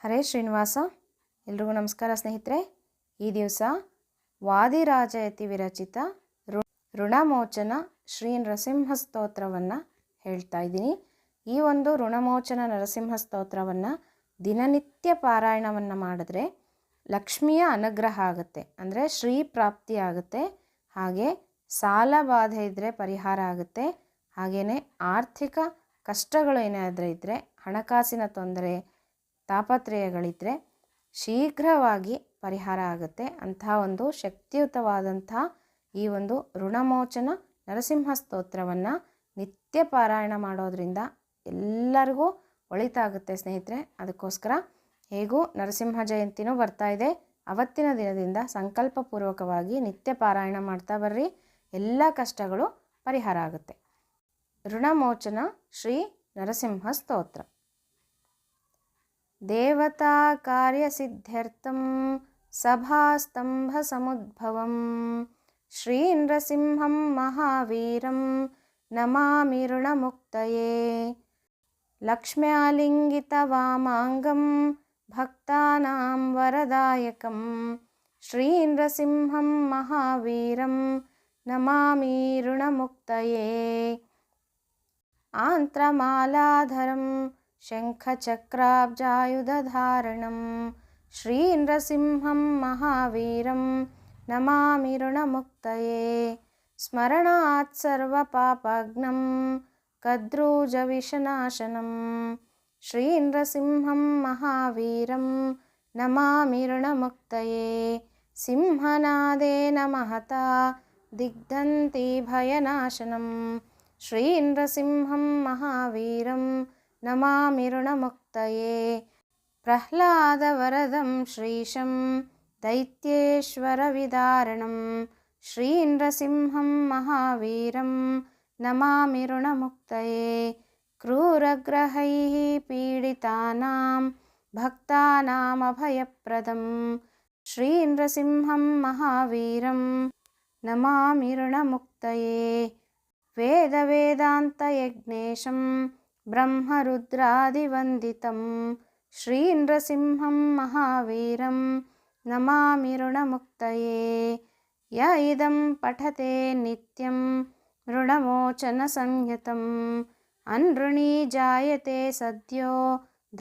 ಹರೇ ಶ್ರೀನಿವಾಸ. ಎಲ್ರಿಗೂ ನಮಸ್ಕಾರ ಸ್ನೇಹಿತರೆ. ಈ ದಿವಸ ವಾದಿರಾಜಯತಿ ವಿರಚಿತ ಋಣಮೋಚನ ಶ್ರೀ ನರಸಿಂಹ ಸ್ತೋತ್ರವನ್ನು ಹೇಳ್ತಾ ಇದ್ದೀನಿ. ಈ ಒಂದು ಋಣಮೋಚನ ನರಸಿಂಹ ಸ್ತೋತ್ರವನ್ನು ದಿನನಿತ್ಯ ಪಾರಾಯಣವನ್ನು ಮಾಡಿದ್ರೆ ಲಕ್ಷ್ಮಿಯ ಅನುಗ್ರಹ ಆಗುತ್ತೆ. ಅಂದರೆ ಶ್ರೀ ಪ್ರಾಪ್ತಿ ಆಗುತ್ತೆ. ಹಾಗೆ ಸಾಲ ಬಾಧೆ ಇದ್ದರೆ ಪರಿಹಾರ ಆಗುತ್ತೆ. ಹಾಗೆಯೇ ಆರ್ಥಿಕ ಕಷ್ಟಗಳು ಏನಾದರೂ ಇದ್ದರೆ ಹಣಕಾಸಿನ ತೊಂದರೆ ತಾಪತ್ರಯಗಳಿದ್ದರೆ ಶೀಘ್ರವಾಗಿ ಪರಿಹಾರ ಆಗುತ್ತೆ. ಅಂತಹ ಒಂದು ಶಕ್ತಿಯುತವಾದಂಥ ಈ ಒಂದು ಋಣಮೋಚನ ನರಸಿಂಹ ಸ್ತೋತ್ರವನ್ನು ನಿತ್ಯ ಪಾರಾಯಣ ಮಾಡೋದ್ರಿಂದ ಎಲ್ಲರಿಗೂ ಒಳಿತಾಗುತ್ತೆ ಸ್ನೇಹಿತರೆ. ಅದಕ್ಕೋಸ್ಕರ ಹೇಗೂ ನರಸಿಂಹ ಜಯಂತಿನೂ ಬರ್ತಾ ಇದೆ. ಅವತ್ತಿನ ದಿನದಿಂದ ಸಂಕಲ್ಪಪೂರ್ವಕವಾಗಿ ನಿತ್ಯ ಪಾರಾಯಣ ಮಾಡ್ತಾ ಬರ್ರಿ. ಎಲ್ಲ ಕಷ್ಟಗಳು ಪರಿಹಾರ ಆಗುತ್ತೆ. ಋಣಮೋಚನ ಶ್ರೀ ನರಸಿಂಹ ಸ್ತೋತ್ರ. देवताकार्यसिद्ध्यर्थं सभास्तम्भसमुद्भवं। श्रीनृसिंहं महावीरं नमामि ऋणमुक्तये। लक्ष्म्यालिङ्गितवामाङ्गं भक्तानां वरदायकं। श्रीनृसिंहं महावीरं नमामि ऋणमुक्तये। आन्त्रमालाधरं शङ्खचक्राब्जायुधधारणं श्रीनृसिंहं महावीरं नमामि ऋणमुक्तये। स्मरणात् सर्वपापघ्नं कद्रूजविषनाशनं श्रीनृसिंहं महावीरं नमामि ऋणमुक्तये। सिंहनादेन महता दिग्धन्ति भयनाशनं श्रीनृसिंहं महावीरं नमामि ऋणमुक्तये। प्रह्लादवरदं श्रीशं दैत्येश्वरविदारणं श्रीनृसिंहं महावीरं नमामि ऋणमुक्तये। क्रूरग्रहैः पीडितानां भक्तानामभयप्रदं श्रीनृसिंहं महावीरं नमामि ऋणमुक्तये। वेदवेदान्तयज्ञेशं ब्रह्मरुद्रादिवन्दितं श्रीनृसिंहं महावीरं नमामि ऋणमुक्तये। य इदं पठते नित्यं ऋणमोचनसंयुतम् अनृणी जायते सद्यो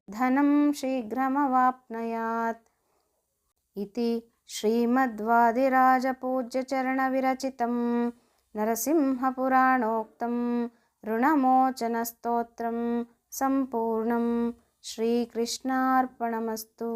धनं शीघ्रमवाप्नुयात्। इति श्रीमद्वादिराजपूज्यचरणविरचितं రుణమోచన స్తోత్రం సంపూర్ణం శ్రీకృష్ణార్పణమస్తు